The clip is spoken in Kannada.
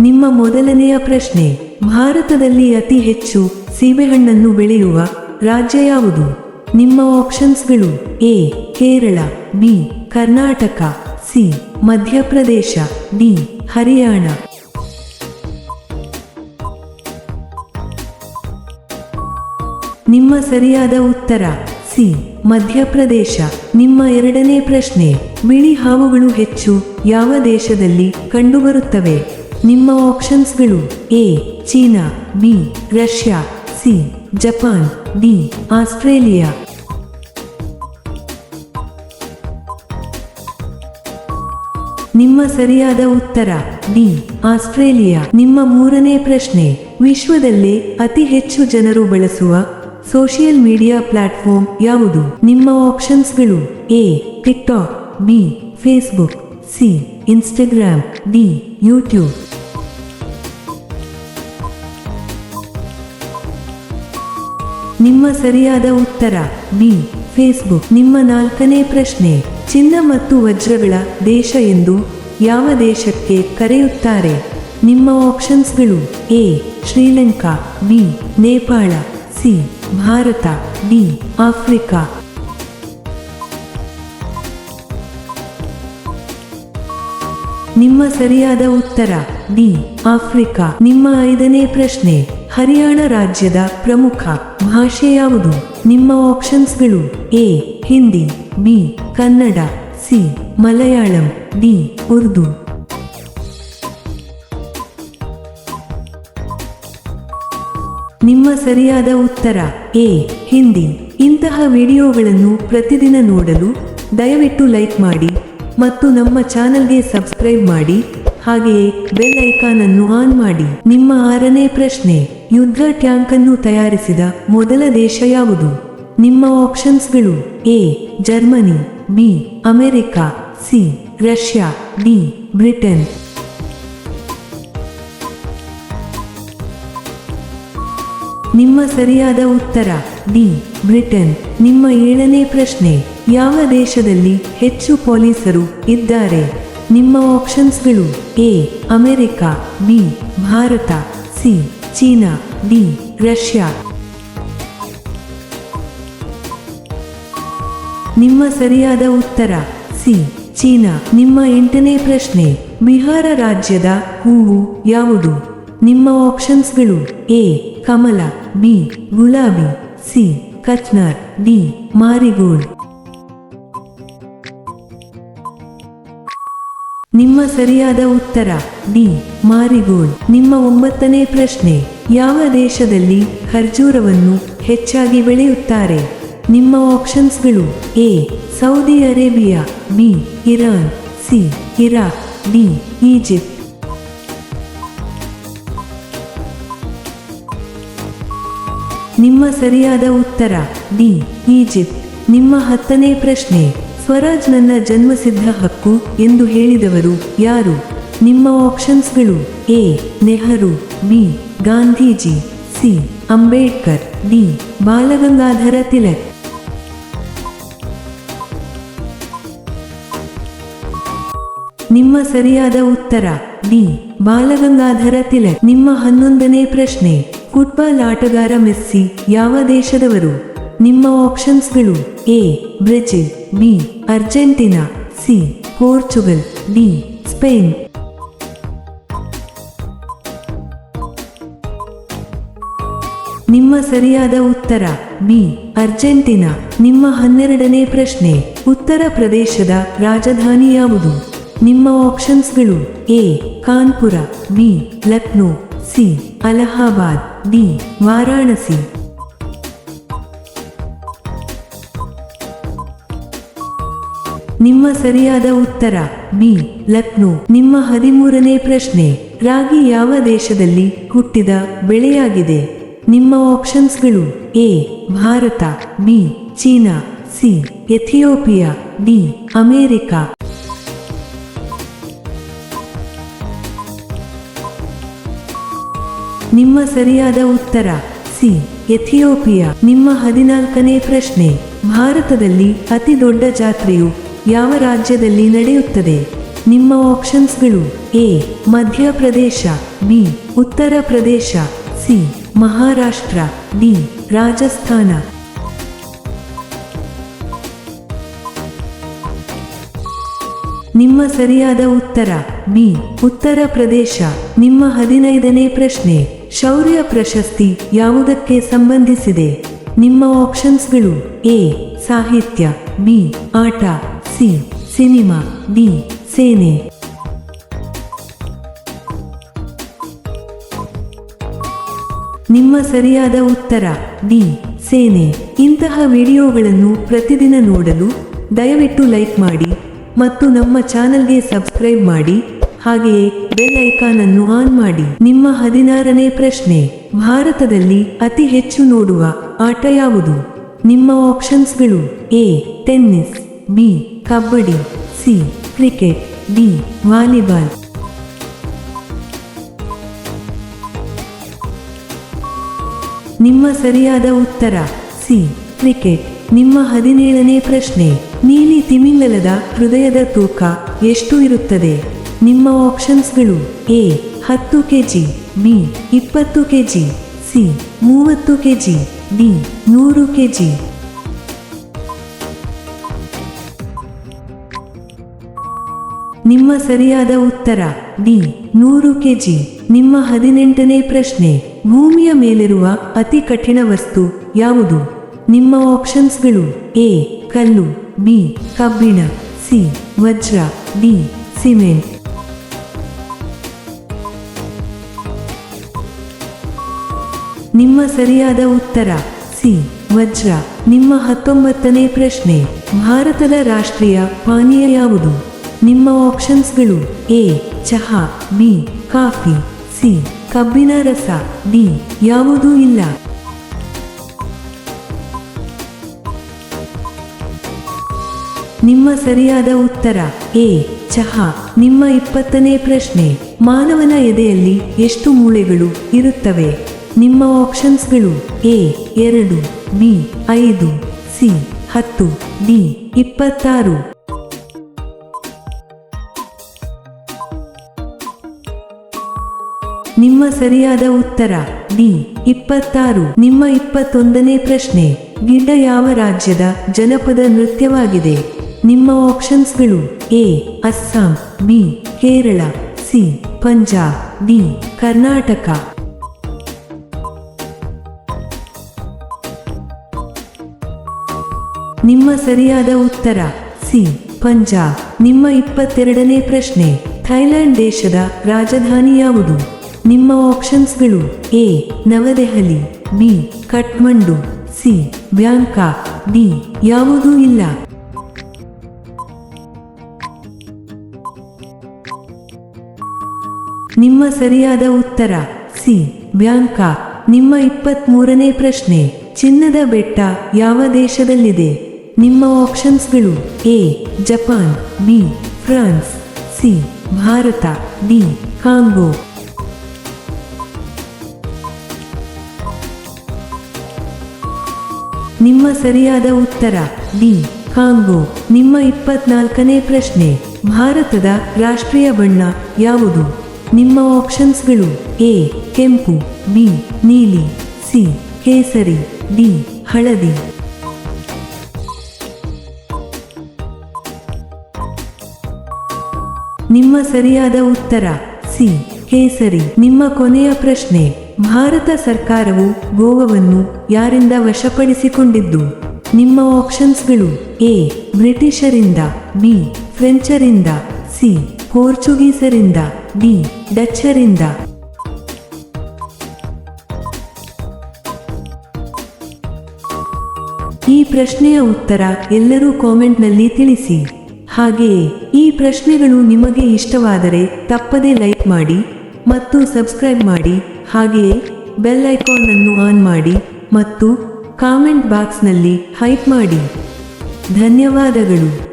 ನಿಮ್ಮ ಮೊದಲನೆಯ ಪ್ರಶ್ನೆ, ಭಾರತದಲ್ಲಿ ಅತಿ ಹೆಚ್ಚು ಸೀಬೆಹಣ್ಣನ್ನು ಬೆಳೆಯುವ ರಾಜ್ಯ ಯಾವುದು? ನಿಮ್ಮ ಆಪ್ಷನ್ಸ್ಗಳು A, Kerala, B, Karnataka, C, Madhya Pradesh, D, Haryana. ನಿಮ್ಮ ಸರಿಯಾದ ಉತ್ತರ, ಸಿ, ಮಧ್ಯಪ್ರದೇಶ. ನಿಮ್ಮ ಎರಡನೇ ಪ್ರಶ್ನೆ, ಬಿಳಿ ಹಾವುಗಳು ಹೆಚ್ಚು ಯಾವ ದೇಶದಲ್ಲಿ ಕಂಡುಬರುತ್ತವೆ? ನಿಮ್ಮ ಆಪ್ಷನ್ಸ್ಗಳು A China B Russia C Japan D Australia. ನಿಮ್ಮ ಸರಿಯಾದ ಉತ್ತರ ಡಿ ಆಸ್ಟ್ರೇಲಿಯಾ. ನಿಮ್ಮ ಮೂರನೇ ಪ್ರಶ್ನೆ, ವಿಶ್ವದಲ್ಲೇ ಅತಿ ಹೆಚ್ಚು ಜನರು ಬಳಸುವ ಸೋಷಿಯಲ್ ಮೀಡಿಯಾ ಪ್ಲಾಟ್ಫಾರ್ಮ್ ಯಾವುದು? ನಿಮ್ಮ ಆಪ್ಷನ್ಸ್ಗಳು A TikTok B Facebook C Instagram D YouTube ನಿಮ್ಮ ಸರಿಯಾದ ಉತ್ತರ ಬಿ ಫೇಸ್ಬುಕ್, ನಿಮ್ಮ ನಾಲ್ಕನೇ ಪ್ರಶ್ನೆ. ಚಿನ್ನ ಮತ್ತು ವಜ್ರಗಳ ದೇಶ ಎಂದು ಯಾವ ದೇಶಕ್ಕೆ ಕರೆಯುತ್ತಾರೆ? ನಿಮ್ಮ ಆಪ್ಷನ್ಸ್ಗಳು A, Sri Lanka, B, Nepal, C, Bharat, D, Africa. ನಿಮ್ಮ ಸರಿಯಾದ ಉತ್ತರ ಡಿ ಆಫ್ರಿಕಾ. ನಿಮ್ಮ ಐದನೇ ಪ್ರಶ್ನೆ. ಹರಿಯಾಣ ರಾಜ್ಯದ ಪ್ರಮುಖ ಭಾಷೆ ಯಾವುದು? ನಿಮ್ಮ ಆಪ್ಷನ್ಸ್ಗಳು A, Hindi, B, Kannada, C, Malayalam, D, Urdu. ನಿಮ್ಮ ಸರಿಯಾದ ಉತ್ತರ ಎ, ಹಿಂದಿ. ಇಂತಹ ವಿಡಿಯೋಗಳನ್ನು ಪ್ರತಿದಿನ ನೋಡಲು ದಯವಿಟ್ಟು ಲೈಕ್ ಮಾಡಿ ಮತ್ತು ನಮ್ಮ ಚಾನಲ್ಗೆ ಸಬ್ಸ್ಕ್ರೈಬ್ ಮಾಡಿ, ಹಾಗೆಯೇ ಬೆಲ್ ಐಕಾನ್ ಅನ್ನು ಆನ್ ಮಾಡಿ. ನಿಮ್ಮ ಆರನೇ ಪ್ರಶ್ನೆ. ಯುದ್ಧ ಟ್ಯಾಂಕ್ ಅನ್ನು ತಯಾರಿಸಿದ ಮೊದಲ ದೇಶ ಯಾವುದು? ನಿಮ್ಮ ಆಪ್ಷನ್ಸ್ಗಳು A, Germany, B, America, C, Russia, D, Britain. ನಿಮ್ಮ ಸರಿಯಾದ ಉತ್ತರ, ಡಿ, ಬ್ರಿಟನ್. ನಿಮ್ಮ ಏಳನೇ ಪ್ರಶ್ನೆ, ಯಾವ ದೇಶದಲ್ಲಿ ಹೆಚ್ಚು ಪೊಲೀಸರು ಇದ್ದಾರೆ? ನಿಮ್ಮ ಆಪ್ಷನ್ಸ್ಗಳು A, America, B, Bharat, C. China, D, Russia. ನಿಮ್ಮ ಸರಿಯಾದ ಉತ್ತರ, ಸಿ, ಚೀನಾ. ನಿಮ್ಮ ಎಂಟನೇ ಪ್ರಶ್ನೆ, ಬಿಹಾರ ರಾಜ್ಯದ ಹೂವು ಯಾವುದು? ನಿಮ್ಮ ಆಪ್ಷನ್ಸ್ಗಳು ಎ, ಕಮಲ, ಬಿ, ಗುಲಾಬಿ, ಸಿ, ಕಚ್ನರ್, ಡಿ, ಮಾರಿಗೋಲ್ಡ್. ನಿಮ್ಮ ಸರಿಯಾದ ಉತ್ತರ, ಡಿ, ಮಾರಿಗೋಲ್ಡ್. ನಿಮ್ಮ ಒಂಬತ್ತನೇ ಪ್ರಶ್ನೆ, ಯಾವ ದೇಶದಲ್ಲಿ ಖರ್ಜೂರವನ್ನು ಹೆಚ್ಚಾಗಿ ಬೆಳೆಯುತ್ತಾರೆ? ನಿಮ್ಮ ಆಪ್ಷನ್ಸ್ಗಳು, A, Saudi Arabia, B, Iran, C, Iraq, D, Egypt. ನಿಮ್ಮ ಸರಿಯಾದ ಉತ್ತರ, ಡಿ, ಈಜಿಪ್ಟ್. ನಿಮ್ಮ ಹತ್ತನೇ ಪ್ರಶ್ನೆ ಸ್ವರಾಜ್ ನನ್ನ ಜನ್ಮಸಿದ್ಧ ಹಕ್ಕು ಎಂದು ಹೇಳಿದವರು ಯಾರು? ನಿಮ್ಮ ಆಪ್ಷನ್ಸ್ಗಳು A. Nehru, B. Gandhiji, C. Ambedkar, D. Balagangadhar Tilak. ನಿಮ್ಮ ಸರಿಯಾದ ಉತ್ತರ, ಡಿ. ಬಾಲಗಂಗಾಧರ ತಿಲಕ್. ನಿಮ್ಮ ಹನ್ನೊಂದನೇ ಪ್ರಶ್ನೆ, ಫುಟ್ಬಾಲ್ ಆಟಗಾರ ಮೆಸ್ಸಿ ಯಾವ ದೇಶದವರು? ನಿಮ್ಮ ಆಪ್ಷನ್ಸ್ಗಳು A. Brazil. B Argentina, C, Portugal D Spain. ನಿಮ್ಮ ಸರಿಯಾದ ಉತ್ತರ ಬಿ ಅರ್ಜೆಂಟಿನಾ. ನಿಮ್ಮ ಹನ್ನೆರಡನೇ ಪ್ರಶ್ನೆ, ಉತ್ತರ ಪ್ರದೇಶದ ರಾಜಧಾನಿ ಯಾವುದು? ನಿಮ್ಮ ಆಪ್ಷನ್ಸ್ಗಳು, A, Kanpur, B, Lucknow, C, Allahabad, D, Varanasi. ನಿಮ್ಮ ಸರಿಯಾದ ಉತ್ತರ, ಬಿ, ಲಕ್ನೋ. ನಿಮ್ಮ ಹದಿಮೂರನೇ ಪ್ರಶ್ನೆ, ರಾಗಿ ಯಾವ ದೇಶದಲ್ಲಿ ಹುಟ್ಟಿದ ಬೆಳೆಯಾಗಿದೆ? ನಿಮ್ಮ ಆಪ್ಷನ್ಸ್ಗಳು, A, Bharat, B, China, C, Ethiopia, D, America. ನಿಮ್ಮ ಸರಿಯಾದ ಉತ್ತರ, ಸಿ, ಎಥಿಯೋಪಿಯಾ. ನಿಮ್ಮ ಹದಿನಾಲ್ಕನೇ ಪ್ರಶ್ನೆ, ಭಾರತದಲ್ಲಿ ಅತಿ ದೊಡ್ಡ ಜಾತ್ರೆಯು ಯಾವ ರಾಜ್ಯದಲ್ಲಿ ನಡೆಯುತ್ತದೆ? ನಿಮ್ಮ ಆಪ್ಷನ್ಸ್ಗಳು A Madhya Pradesh B, Uttar Pradesh, C, Maharashtra, D, Rajasthan. ನಿಮ್ಮ ಸರಿಯಾದ ಉತ್ತರ, ಬಿ, ಉತ್ತರ ಪ್ರದೇಶ. ನಿಮ್ಮ ಹದಿನೈದನೇ ಪ್ರಶ್ನೆ, ಶೌರ್ಯ ಪ್ರಶಸ್ತಿ ಯಾವುದಕ್ಕೆ ಸಂಬಂಧಿಸಿದೆ? ನಿಮ್ಮ ಆಪ್ಷನ್ಸ್ಗಳು ಎ, ಸಾಹಿತ್ಯ, ಬಿ, ಆಟ. ಸಿ ಸಿನಿಮಾ ಡಿ ಸೇನೆ ನಿಮ್ಮ ಸರಿಯಾದ ಉತ್ತರ ಡಿ ಸೇನೆ ಇಂತಹ ವಿಡಿಯೋಗಳನ್ನು ಪ್ರತಿದಿನ ನೋಡಲು ದಯವಿಟ್ಟು ಲೈಕ್ ಮಾಡಿ ಮತ್ತು ನಮ್ಮ ಚಾನಲ್ಗೆ ಸಬ್ಸ್ಕ್ರೈಬ್ ಮಾಡಿ, ಹಾಗೆಯೇ ಬೆಲ್ ಐಕಾನ್ ಅನ್ನು ಆನ್ ಮಾಡಿ. ನಿಮ್ಮ ಹದಿನಾರನೇ ಪ್ರಶ್ನೆ, ಭಾರತದಲ್ಲಿ ಅತಿ ಹೆಚ್ಚು ನೋಡುವ ಆಟ ಯಾವುದು? ನಿಮ್ಮ ಆಪ್ಷನ್ಸ್ಗಳು A tennis B kabaddi, C, cricket, D, volleyball. ನಿಮ್ಮ ಸರಿಯಾದ ಉತ್ತರ, ಸಿ, ಕ್ರಿಕೆಟ್. ನಿಮ್ಮ ಹದಿನೇಳನೇ ಪ್ರಶ್ನೆ, ನೀಲಿ ತಿಮಿಂಗಲದ ಹೃದಯದ ತೂಕ ಎಷ್ಟು ಇರುತ್ತದೆ? ನಿಮ್ಮ ಆಪ್ಷನ್ಸ್ಗಳು, ಎ, ಹತ್ತು ಕೆಜಿ, ಬಿ, ಇಪ್ಪತ್ತು ಕೆಜಿ, ಸಿ, ಮೂವತ್ತು ಕೆಜಿ, ಡಿ, ನೂರು ಕೆಜಿ. ನಿಮ್ಮ ಸರಿಯಾದ ಉತ್ತರ, ಡಿ, ನೂರು ಕೆಜಿ. ನಿಮ್ಮ ಹದಿನೆಂಟನೇ ಪ್ರಶ್ನೆ, ಭೂಮಿಯ ಮೇಲಿರುವ ಅತಿ ಕಠಿಣ ವಸ್ತು ಯಾವುದು? ನಿಮ್ಮ ಆಪ್ಷನ್ಸ್ಗಳು ಎ, ಕಲ್ಲು, ಬಿ, ಕಬ್ಬಿಣ, ಸಿ, ವಜ್ರ, ಡಿ, ಸಿಮೆಂಟ್. ನಿಮ್ಮ ಸರಿಯಾದ ಉತ್ತರ, ಸಿ, ವಜ್ರ. ನಿಮ್ಮ ಹತ್ತೊಂಬತ್ತನೇ ಪ್ರಶ್ನೆ, ಭಾರತದ ರಾಷ್ಟ್ರೀಯ ಪಾನೀಯ ಯಾವುದು? ನಿಮ್ಮ ಆಪ್ಷನ್ಸ್ಗಳು ಎ ಚಹಾ ಬಿ ಕಾಫಿ ಸಿ ಕಬ್ಬಿನ ರಸ ಡಿ ಯಾವುದೂ ಇಲ್ಲ. ನಿಮ್ಮ ಸರಿಯಾದ ಉತ್ತರ ಎ ಚಹಾ. ನಿಮ್ಮ ಇಪ್ಪತ್ತನೇ ಪ್ರಶ್ನೆ, ಮಾನವನ ಎದೆಯಲ್ಲಿ ಎಷ್ಟು ಮೂಳೆಗಳು ಇರುತ್ತವೆ? ನಿಮ್ಮ ಆಪ್ಷನ್ಸ್ಗಳು ಎ ಎರಡು ಬಿ ಐದು ಸಿ ಹತ್ತು ಡಿ ಇಪ್ಪತ್ತಾರು. ನಿಮ್ಮ ಸರಿಯಾದ ಉತ್ತರ. ಡಿ. ಇಪ್ಪತ್ತಾರು. ನಿಮ್ಮ ಇಪ್ಪತ್ತೊಂದನೇ ಪ್ರಶ್ನೆ. ಗಿಡ ಯಾವ ರಾಜ್ಯದ ಜನಪದ ನೃತ್ಯವಾಗಿದೆ? ನಿಮ್ಮ ಆಪ್ಷನ್ಸ್ಗಳು. A. Assam. B. Kerala. C. Punjab. D. Karnataka. ನಿಮ್ಮ ಸರಿಯಾದ ಉತ್ತರ. ಸಿ. ಪಂಜಾಬ್. ನಿಮ್ಮ ಇಪ್ಪತ್ತೆರಡನೇ ಪ್ರಶ್ನೆ. ಥೈಲ್ಯಾಂಡ್ ದೇಶದ ರಾಜಧಾನಿ ಯಾವುದು ನಿಮ್ಮ ಆಪ್ಷನ್ಸ್ಗಳು A Navadehali B Kathmandu C Bangkok D ಯಾವುದೂ ಇಲ್ಲ. ನಿಮ್ಮ ಸರಿಯಾದ ಉತ್ತರ ಸಿ ಬ್ಯಾಂಕಾಕ್ ನಿಮ್ಮ ಇಪ್ಪತ್ಮೂರನೇ ಪ್ರಶ್ನೆ, ಚಿನ್ನದ ಬೆಟ್ಟ ಯಾವ ದೇಶದಲ್ಲಿದೆ? ನಿಮ್ಮ ಆಪ್ಷನ್ಸ್ಗಳು A Japan B France C Bharat D Congo. ನಿಮ್ಮ ಸರಿಯಾದ ಉತ್ತರ. ಡಿ. ಕಾಂಗೋ ನಿಮ್ಮ ಇಪ್ಪತ್ನಾಲ್ಕನೇ ಪ್ರಶ್ನೆ. ಭಾರತದ ರಾಷ್ಟ್ರೀಯ ಬಣ್ಣ ಯಾವುದು? ನಿಮ್ಮ ಆಪ್ಷನ್ಸ್ಗಳು ಎ. ಕೆಂಪು, ಬಿ. ನೀಲಿ, ಸಿ. ಕೇಸರಿ, ಡಿ. ಹಳದಿ. ನಿಮ್ಮ ಸರಿಯಾದ ಉತ್ತರ. ಸಿ. ಕೇಸರಿ. ನಿಮ್ಮ ಕೊನೆಯ ಪ್ರಶ್ನೆ. ಭಾರತ ಸರ್ಕಾರವು ಗೋವಾವನ್ನು ಯಾರಿಂದ ವಶಪಡಿಸಿಕೊಂಡಿದ್ದು? ನಿಮ್ಮ ಆಪ್ಷನ್ಸ್ಗಳು ಎ, ಬ್ರಿಟಿಷರಿಂದ, ಬಿ, ಫ್ರೆಂಚರಿಂದ, ಸಿ, ಪೋರ್ಚುಗೀಸರಿಂದ, ಡಿ, ಡಚ್ಚರಿಂದ. ಈ ಪ್ರಶ್ನೆಯ ಉತ್ತರ ಎಲ್ಲರೂ ಕಾಮೆಂಟ್ನಲ್ಲಿ ತಿಳಿಸಿ. ಹಾಗೆಯೇ, ಈ ಪ್ರಶ್ನೆಗಳು ನಿಮಗೆ ಇಷ್ಟವಾದರೆ ತಪ್ಪದೇ ಲೈಕ್ ಮಾಡಿ ಮತ್ತು ಸಬ್ಸ್ಕ್ರೈಬ್ ಮಾಡಿ. ಹಾಗೆಯೇ ಬೆಲ್ ಐಕಾನ್ ಅನ್ನು ಆನ್ ಮಾಡಿ ಮತ್ತು ಕಾಮೆಂಟ್ ಬಾಕ್ಸ್ನಲ್ಲಿ ಹೈಪ್ ಮಾಡಿ. ಧನ್ಯವಾದಗಳು.